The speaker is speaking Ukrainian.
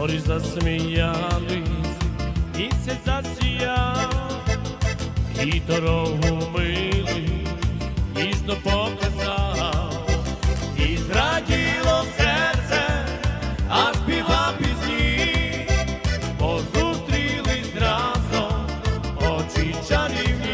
зорі засміяли, місяць засіяв, і дорогу мили, ніжно показав, і зраділо серце, а співа пізні, позустрілись разом очі чарівні.